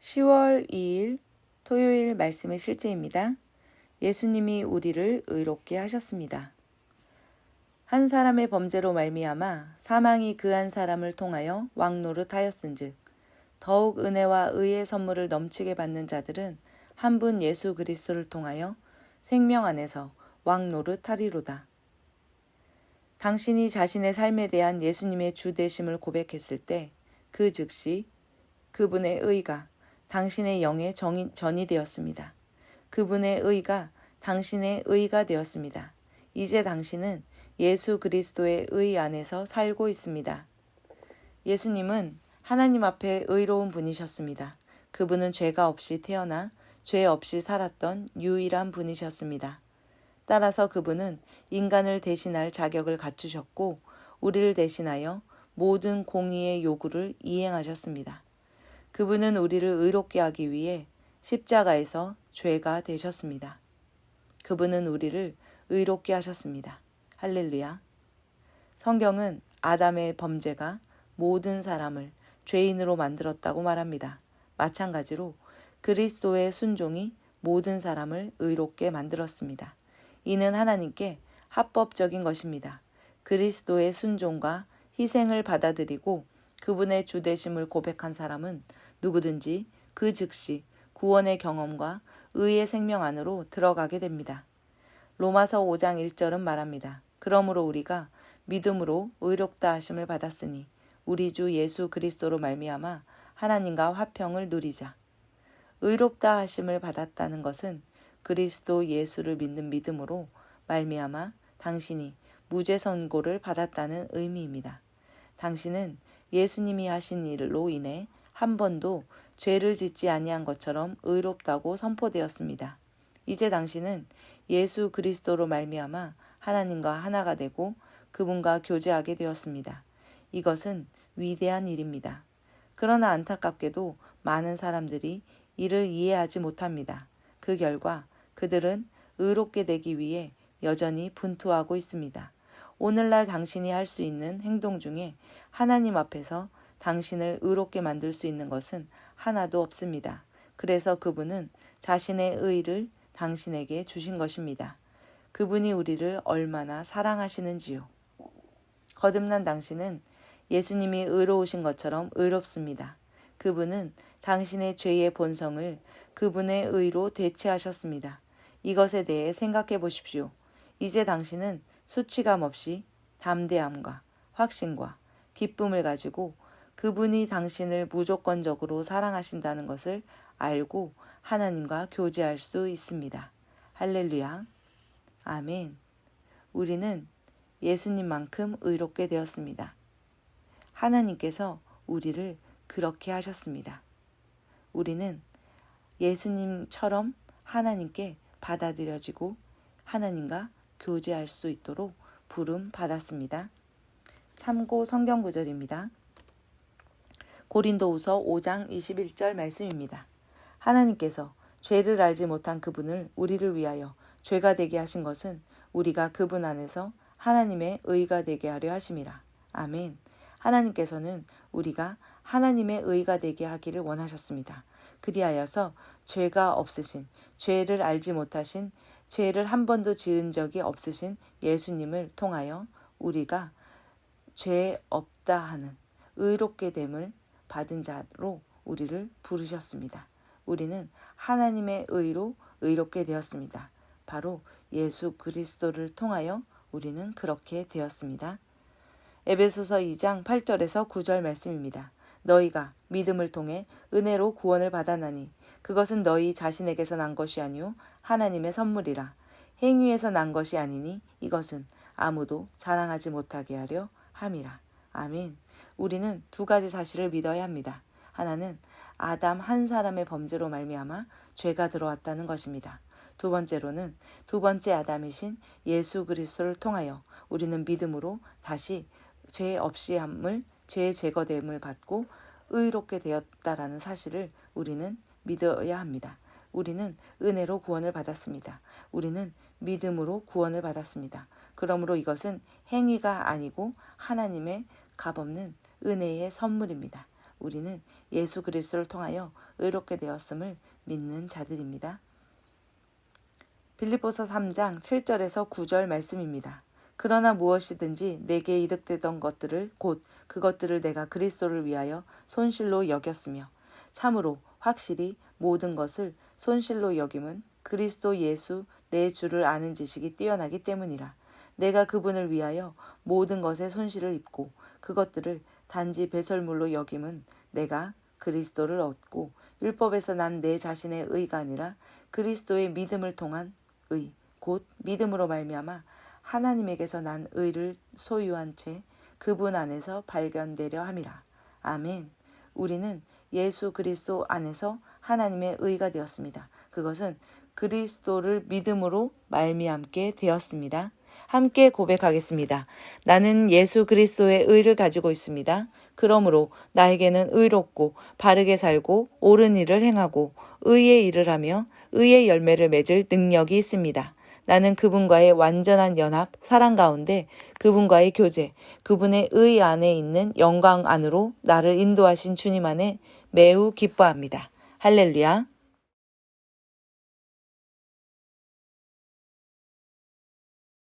10월 2일 토요일 말씀의 실제입니다. 예수님이 우리를 의롭게 하셨습니다. 한 사람의 범죄로 말미암아 사망이 그 한 사람을 통하여 왕노릇하였은즉 더욱 은혜와 의의 선물을 넘치게 받는 자들은 한 분 예수 그리스도를 통하여 생명 안에서 왕노릇하리로다. 당신이 자신의 삶에 대한 예수님의 주 되심을 고백했을 때 그 즉시 그분의 의가 당신의 영에 전이 되었습니다. 그분의 의가 당신의 의가 되었습니다. 이제 당신은 예수 그리스도의 의 안에서 살고 있습니다. 예수님은 하나님 앞에 의로운 분이셨습니다. 그분은 죄가 없이 태어나 죄 없이 살았던 유일한 분이셨습니다. 따라서 그분은 인간을 대신할 자격을 갖추셨고 우리를 대신하여 모든 공의의 요구를 이행하셨습니다. 그분은 우리를 의롭게 하기 위해 십자가에서 죄가 되셨습니다. 그분은 우리를 의롭게 하셨습니다. 할렐루야. 성경은 아담의 범죄가 모든 사람을 죄인으로 만들었다고 말합니다. 마찬가지로 그리스도의 순종이 모든 사람을 의롭게 만들었습니다. 이는 하나님께 합법적인 것입니다. 그리스도의 순종과 희생을 받아들이고 그분의 주되심을 고백한 사람은 누구든지 그 즉시 구원의 경험과 의의 생명 안으로 들어가게 됩니다. 로마서 5장 1절은 말합니다. 그러므로 우리가 믿음으로 의롭다 하심을 받았으니 우리 주 예수 그리스도로 말미암아 하나님과 화평을 누리자. 의롭다 하심을 받았다는 것은 그리스도 예수를 믿는 믿음으로 말미암아 당신이 무죄 선고를 받았다는 의미입니다. 당신은 예수님이 하신 일로 인해 한 번도 죄를 짓지 아니한 것처럼 의롭다고 선포되었습니다. 이제 당신은 예수 그리스도로 말미암아 하나님과 하나가 되고 그분과 교제하게 되었습니다. 이것은 위대한 일입니다. 그러나 안타깝게도 많은 사람들이 이를 이해하지 못합니다. 그 결과 그들은 의롭게 되기 위해 여전히 분투하고 있습니다. 오늘날 당신이 할 수 있는 행동 중에 하나님 앞에서 당신을 의롭게 만들 수 있는 것은 하나도 없습니다. 그래서 그분은 자신의 의를 당신에게 주신 것입니다. 그분이 우리를 얼마나 사랑하시는지요. 거듭난 당신은 예수님이 의로우신 것처럼 의롭습니다. 그분은 당신의 죄의 본성을 그분의 의로 대체하셨습니다. 이것에 대해 생각해 보십시오. 이제 당신은 수치감 없이 담대함과 확신과 기쁨을 가지고 그분이 당신을 무조건적으로 사랑하신다는 것을 알고 하나님과 교제할 수 있습니다. 할렐루야. 아멘. 우리는 예수님만큼 의롭게 되었습니다. 하나님께서 우리를 그렇게 하셨습니다. 우리는 예수님처럼 하나님께 받아들여지고 하나님과 교제할 수 있도록 부름 받았습니다. 참고 성경 구절입니다. 고린도후서 5장 21절 말씀입니다. 하나님께서 죄를 알지 못한 그분을 우리를 위하여 죄가 되게 하신 것은 우리가 그분 안에서 하나님의 의가 되게 하려 하심이라. 아멘. 하나님께서는 우리가 하나님의 의가 되게 하기를 원하셨습니다. 그리하여서 죄가 없으신, 죄를 알지 못하신, 죄를 한 번도 지은 적이 없으신 예수님을 통하여 우리가 죄 없다 하는 의롭게 됨을 받은 자로 우리를 부르셨습니다. 우리는 하나님의 의로 의롭게 되었습니다. 바로 예수 그리스도를 통하여 우리는 그렇게 되었습니다. 에베소서 2장 8절에서 9절 말씀입니다. 너희가 믿음을 통해 은혜로 구원을 받아나니 그것은 너희 자신에게서 난 것이 아니요 하나님의 선물이라 행위에서 난 것이 아니니 이것은 아무도 자랑하지 못하게 하려 함이라. 아멘. 우리는 두 가지 사실을 믿어야 합니다. 하나는 아담 한 사람의 범죄로 말미암아 죄가 들어왔다는 것입니다. 두 번째로는 두 번째 아담이신 예수 그리스도를 통하여 우리는 믿음으로 다시 죄 없이 함을 죄 제거됨을 받고 의롭게 되었다라는 사실을 우리는 믿어야 합니다. 우리는 은혜로 구원을 받았습니다. 우리는 믿음으로 구원을 받았습니다. 그러므로 이것은 행위가 아니고 하나님의 값없는 은혜의 선물입니다. 우리는 예수 그리스도를 통하여 의롭게 되었음을 믿는 자들입니다. 빌립보서 3장 7절에서 9절 말씀입니다. 그러나 무엇이든지 내게 이득되던 것들을 곧 그것들을 내가 그리스도를 위하여 손실로 여겼으며 참으로 확실히 모든 것을 손실로 여김은 그리스도 예수 내 주를 아는 지식이 뛰어나기 때문이라 내가 그분을 위하여 모든 것에 손실을 입고 그것들을 단지 배설물로 여김은 내가 그리스도를 얻고 율법에서 난 내 자신의 의가 아니라 그리스도의 믿음을 통한 의, 곧 믿음으로 말미암아 하나님에게서 난 의를 소유한 채 그분 안에서 발견되려 함이라. 아멘. 우리는 예수 그리스도 안에서 하나님의 의가 되었습니다. 그것은 그리스도를 믿음으로 말미암게 되었습니다. 함께 고백하겠습니다. 나는 예수 그리스도의 의를 가지고 있습니다. 그러므로 나에게는 의롭고 바르게 살고 옳은 일을 행하고 의의 일을 하며 의의 열매를 맺을 능력이 있습니다. 나는 그분과의 완전한 연합, 사랑 가운데 그분과의 교제, 그분의 의 안에 있는 영광 안으로 나를 인도하신 주님 안에 매우 기뻐합니다. 할렐루야.